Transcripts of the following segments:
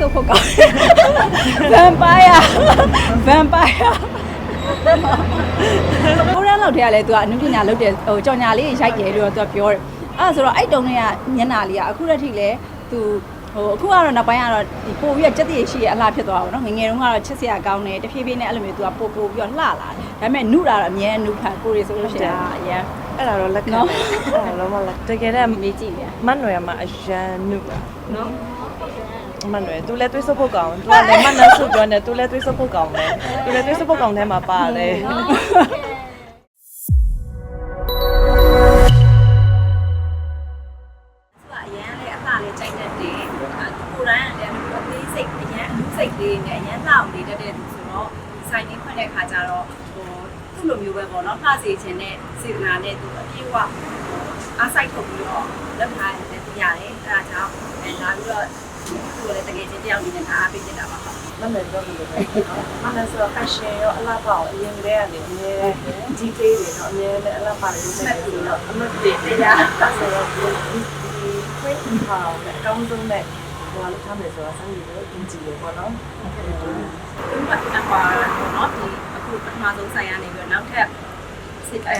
ဆုပ်ဖို့ကောင်းဗမ်ပါယာဗမ်ပါယာကိုရန်လောက်တည်းကလည်း तू ကအနုပညာလုပ်တယ်ဟိုကြော်ညာလေးရိုက်တယ်လို့ तू ပြောတယ်အဲ့ဒါဆိုတော့အဲ့တုန်းကညနာလေးကအခုတည်းထိလည်း तू ဟိုအခုကတော့နောက်ပိုင်းကတော့ဒီပို့ပြီးတော့စက်တည်ရှိရအလှဖြစ်သွားတာပေါ့နော်ငယ်ငယ်တုန်းကတော့ချစ်စရာကောင်းတယ်တဖြည်းဖြည်းနဲ့အဲ့လိုမျိုး तू ကပို့ပို့ပြီးတော့လှလာတယ်ဒါပေမဲ့နုတာတော့အမြဲနုဖန်ကိုရီဆိုလို့ရှိရင်အရန် အဲ့ဒါတော့လက်ခံ နော် အဲ့ဒါတော့မလက်တကယ်တော့ မေးကြည့်နေ မတ်နွယ်မှာအရန်နုတာနော် မတ်နွယ်သူလည်းတွေးစဖို့ကောင်းသူကလည်းမတ်နတ်ဆုပြောနေသူလည်းတွေးစဖို့ကောင်းတယ်သူလည်းတွေးစဖို့ကောင်းထဲမှာပါတယ်အရန်လေးအလှလေးကြိုက်တတ်တယ်ကိုရန်ကလည်းအသေးစိတ်အရန်အမှုစိတ်လေးနဲ့အရန်လှအောင်လေးတတ်တဲ့သူဆိုတော့စိုင်းနေဖွင့်တဲ့ခါကျတော့ဟိုသူ့လိုမျိုးပဲပေါ့နော်လှစေခြင်းနဲ့စေတနာနဲ့သူအပြည့်အဝအားစိုက်ထုတ်ပြီးတော့လုပ်ထားတယ်လည်းသိရတယ်အဲဒါကြောင့်အဲလာပြီးတော့ သူ့ကိုလည်းတကယ်ချင်းတယောက်အနေနဲ့အားပေးနေတာပါဟုတ်မတ်နွယ်ပြောလို့ပဲမတ်နွယ်ဆိုတော့ fashion ရောအလားပါအရင်ကတည်းကနေအမြဲဒီပေးတယ်နော်အမြဲလည်းအလားပါတယ်လို့ပြောတယ်နော်အမတ်တေတရားဆိုတော့ဒီဒီ print power နဲ့အကောင်းဆုံးနဲ့ဟိုလောက်ထားမယ်ဆိုတော့စမ်းပြီးတော့ပြင်ကြည့်ရပေါ့နော်သူကအကွာပေါ့နော်ဒီအခုပထမဆုံးဆိုင်ရနေပြီးတော့နောက်ထပ်စစ်အဲ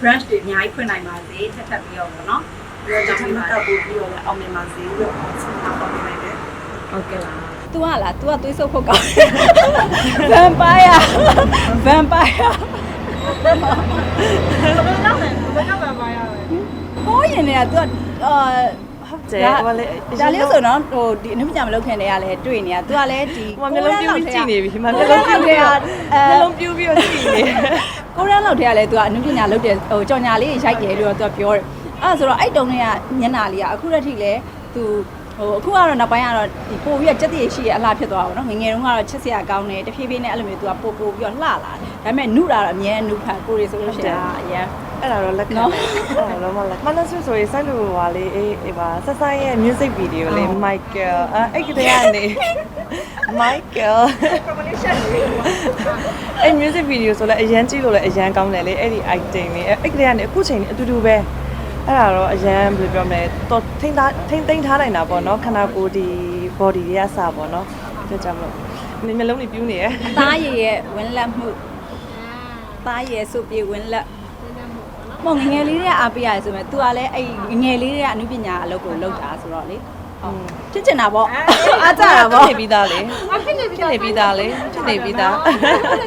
branch တွေအများကြီးဖွင့်နိုင်ပါစေထပ်ထပ်ပြီးတော့ပေါ့နော် ပြီးတော့ ဒီ ကြောင်း မှာ ပါ တော့ပို့ပြီးတော့လည်းအောင်မြင်ပါစေလို့ဆက်ပါပါမယ်လေ ဟုတ်ကဲ့လား तू ကလား तू ကသွေးဆုပ်ဖို့ကောင်းဗမ်ပါယာဗမ်ပါယာ ဘယ်တော့မှဘယ်တော့မှမရဘူး ဟိုးရင်တွေက तू ကအာ ဟုတ်တယ်ဟိုလေ ဒါလေးဆိုတော့ဟိုဒီအနုပညာမလုပ်ခင်တည်းကလည်းတွေ့နေတာ तू ကလည်းဒီ ဟိုမျိုးလုံးပြူးကြည့်နေပြီမမျိုးလုံးပြူးပြီးတော့မျိုးလုံးပြူးပြီးတော့ကြည့်နေ ကိုရန်လောက်တည်းကလည်း तू ကအနုပညာလုပ်တယ်ဟိုကြော်ညာလေးရိုက်တယ်လို့ तू ပြောတယ် အဲ့ဒါဆိုတော့အဲ့တုန်းကညနာလေးကအခုတည်းထိလည်း तू ဟိုအခုကတော့နောက်ပိုင်းကတော့ဒီပို့ပြီးတော့စက်တည်ရှိရအလှဖြစ်သွားတာပေါ့နော်ငယ်ငယ်တုန်းကတော့ချစ်စရာကောင်းတယ်တဖြည်းဖြည်းနဲ့အဲ့လိုမျိုး तू ကပို့ပို့ပြီးတော့လှလာတယ်ဒါပေမဲ့နုတာတော့အမြဲနုဖန်ကိုရီဆိုလို့ရှိရင်အရန်အဲ့ဒါတော့လက်ခံနော်အဲ့ဒါတော့မလက်မနက်ဆိုဆိုရင်ဆိုင်လူဟွာလေးအေးအေးပါဆက်ဆိုင်ရဲ့ music video လေး Michael အဲ့ကတည်းကနေ Michael အဲ့ music video ဆိုလဲအရန်ကြည့်လို့လည်းအရန်ကောင်းတယ်လေအဲ့ဒီ item လေးအဲ့ကတည်းကနေအခုချိန်အတူတူပဲ အဲ့ဒါတော့အရန်ဘယ်လိုပြောမလဲတော့ထိန်းထားထိန်းသိမ်းထားနိုင်တာပေါ့နော်ခန္ဓာကိုယ်ဒီ body တွေကစပေါ့နော်ဒါကြောင့်မလို့မျက်လုံးတွေပြူးနေရယ်အသားရည်ရဲ့ဝင်းလက်မှုအသားရည်စုပ်ပြေဝင်းလက်မဟုတ်ငယ်ငယ်လေးတွေကအားပေးရတယ်ဆိုပေမဲ့ तू ကလည်းအဲ့ငယ်ငယ်လေးတွေကအနုပညာအလုပ်ကိုလုပ်တာဆိုတော့လေဟုတ်ဖြစ်ချင်တာပေါ့အားကြတာပေါ့ဖြစ်နေပြီးသားလေအဖြစ်နေပြီဖြစ်နေပြီးသားလေဖြစ်နေပြီးသား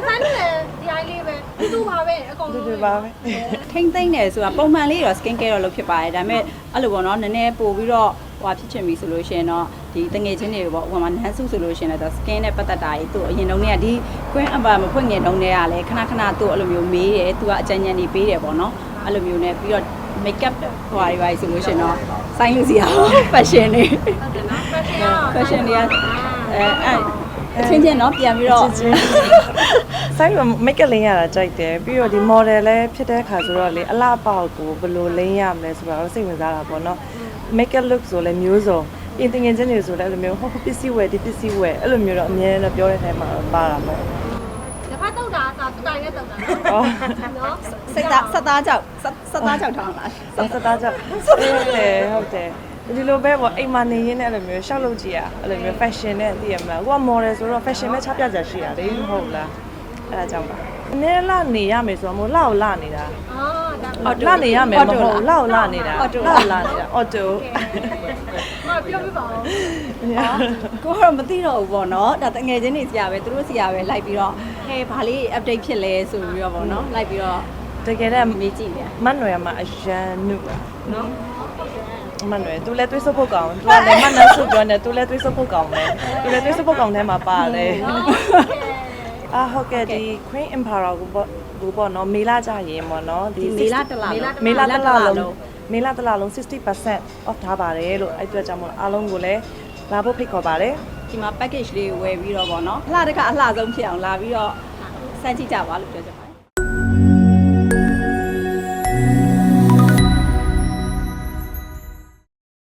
ဆိုင်နေတယ်ဒီအိုင်လေးပဲတူပါပဲအကုန် ဒီလုံးလိုပါပဲထိမ့်သိမ့်တယ်ဆိုတာပုံမှန်လေးတော့ skin care တော့လုပ်ဖြစ်ပါတယ်ဒါပေမဲ့အဲ့လိုပေါ့နော်နည်းနည်းပို့ပြီးတော့ဟွာဖြစ်ချင်ပြီဆိုလို့ရှိရင်တော့ဒီတငယ်ချင်းတွေပေါ့ဟိုမှာနန်းစုဆိုလို့ရှိရင်လည်း skin နဲ့ပတ်သက်တာကြီးသူ့အရင်တုန်းကဒီ queen amber မဖွင့်ငင်တုန်းတည်းကလည်းခဏခဏသူ့အဲ့လိုမျိုးမေးတယ်သူကအကြံဉာဏ်တွေပေးတယ်ပေါ့နော်အဲ့လိုမျိုးနဲ့ပြီးတော့ makeup ဟိုဟာတွေပါဆိုလို့ရှိရင်တော့စိုင်းလူစီအောင် fashion တွေ fashion တွေကအဲအဲ့ ချင်းချင်းတော့ပြန်ပြီးတော့ဆိုင်က make up လင်းရတာကြိုက်တယ်ပြီးတော့ဒီ model လည်းဖြစ်တဲ့အခါဆိုတော့လေအလားပေါက်ကိုဘယ်လိုလင်းရမလဲဆိုတာတော့စိတ်ဝင်စားတာပေါ့နော် make up look ဆိုလည်းမျိုးစုံပြင်တင်ငင်ချင်းတွေဆိုလည်းအဲ့လိုမျိုးဟိုပစ္စည်းဝယ်ဒီပစ္စည်းဝယ်အဲ့လိုမျိုးတော့အများနဲ့ပြောတဲ့ထဲမှာပါတာပေါ့တပတ်တော့တာသာတိုင်နဲ့တော့တာဟောနော်စိတ်သားစက်သားကြောက်စက်သားကြောက်ထောင်းလားစစသားကြောင့်ဟုတ်တယ်ဟုတ်တယ် ဒီလိုပဲပေါ့အိမ်မှာနေရင်းနဲ့အဲ့လိုမျိုးရှောက်လုပ်ကြည့်ရအဲ့လိုမျိုး fashion နဲ့သိရမလားကိုက model ဆိုတော့ fashion ပဲချပြကြရှိရတယ်ဟုတ်လားအဲ့ဒါကြောင့်ပါအနည်းလာနေရမယ်ဆိုတော့မို့လောက်လာနေတာအော်ဒါအော်လာနေရမယ်မဟုတ်ဘူးလောက်လာနေတာလောက်လာနေတာအော်တိုမပြောပြပါဦးကိုကတော့မသိတော့ဘူးပေါ့နော်ဒါတငယ်ချင်းတွေစီရပဲသူတို့စီရပဲလိုက်ပြီးတော့ဟဲဘာလေး update ဖြစ်လဲဆိုပြီးတော့ပေါ့နော်လိုက်ပြီးတော့တကယ်တော့မေးကြည့်နေမတ်နွယ်မှာအရန်နုတာနော် မတ်နွယ်သူလည်းတွေးစဖို့ကောင်းသူကလည်းမတ်နွယ်ဆိုပြောနေသူလည်းတွေးစဖို့ကောင်းတယ်သူလည်းတွေးစဖို့ကောင်းထဲမှာပါတယ်အာဟုတ်ကဲ့ဒီ Queen Emperor ကိုပေါ့ကိုပေါ့နော်မေလာကြရင်ပေါ့နော်ဒီမေလာတလားမေလာတစ်လလုံးမေလာတစ်လလုံး60% off ထားပါတယ်လို့အဲ့အတွက်ကြောင့်မို့အားလုံးကိုလည်းလာဖို့ဖိတ်ခေါ်ပါတယ်ဒီမှာ package လေးကိုဝယ်ပြီးတော့ပေါ့နော်အလှတကအလှဆုံးဖြစ်အောင်လာပြီးတော့စမ်းကြည့်ကြပါလို့ပြောချင်ပါ